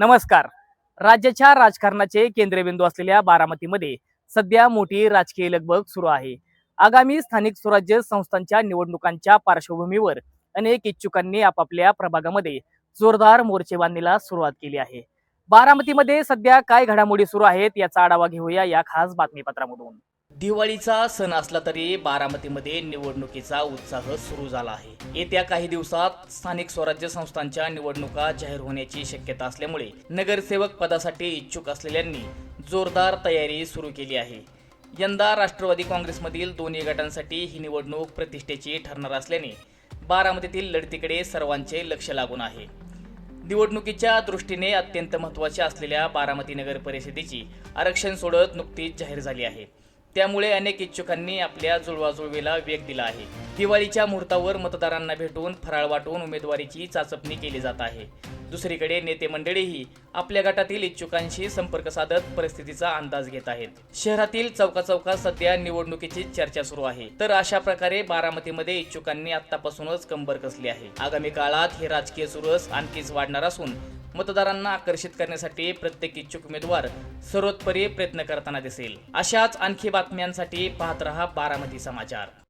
नमस्कार. राज्याच्या राजकारणाचे केंद्रबिंदू असलेल्या बारामतीमध्ये सध्या मोठी राजकीय लगबग सुरू आहे. आगामी स्थानिक स्वराज्य संस्थांच्या निवडणुकांच्या पार्श्वभूमीवर अनेक इच्छुकांनी आपापल्या प्रभागामध्ये जोरदार मोर्चेबांधणीला सुरुवात केली आहे. बारामतीमध्ये सध्या काय घडामोडी सुरू आहेत याचा आढावा घेऊया या खास बातमीपत्रामधून. दिवाळीचा सण असला तरी बारामतीमध्ये निवडणुकीचा उत्साह सुरू झाला आहे. येत्या काही दिवसात स्थानिक स्वराज्य संस्थांच्या निवडणुका जाहीर होण्याची शक्यता असल्यामुळे नगरसेवक पदासाठी इच्छुक असलेल्यांनी जोरदार तयारी सुरू केली आहे. यंदा राष्ट्रवादी काँग्रेसमधील दोन्ही गटांसाठी ही निवडणूक प्रतिष्ठेची ठरणार असल्याने बारामतीतील लढतीकडे सर्वांचे लक्ष लागून आहे. निवडणुकीच्या दृष्टीने अत्यंत महत्त्वाच्या असलेल्या बारामती नगर परिषदेची आरक्षण सोडत नुकतीच जाहीर झाली आहे. त्यामुळे अनेक इच्छुकांनी आपल्या जुळवाजुळवीला वेग दिला आहे. दिवाळीच्या मुहूर्तावर मतदारांना भेटून फराळ वाटून उमेदवारीची चाचपणी केली जात आहे. दुसरीकडे नेते मंडळीही आपल्या गटातील इच्छुकांशी संपर्क साधत परिस्थितीचा अंदाज घेत आहेत. शहरातील चौका चौकात सध्या निवडणुकीची चर्चा सुरू आहे. तर अशा प्रकारे बारामतीमध्ये इच्छुकांनी आतापासूनच कंबर कसली आहे. आगामी काळात हे राजकीय सुरस आणखीच वाढणार असून मतदारांना आकर्षित करण्यासाठी प्रत्येक इच्छुक उमेदवार सर्वोत्परी प्रयत्न करताना दिसेल. अशाच आणखी बातम्यांसाठी पाहत रहा बारामती समाचार.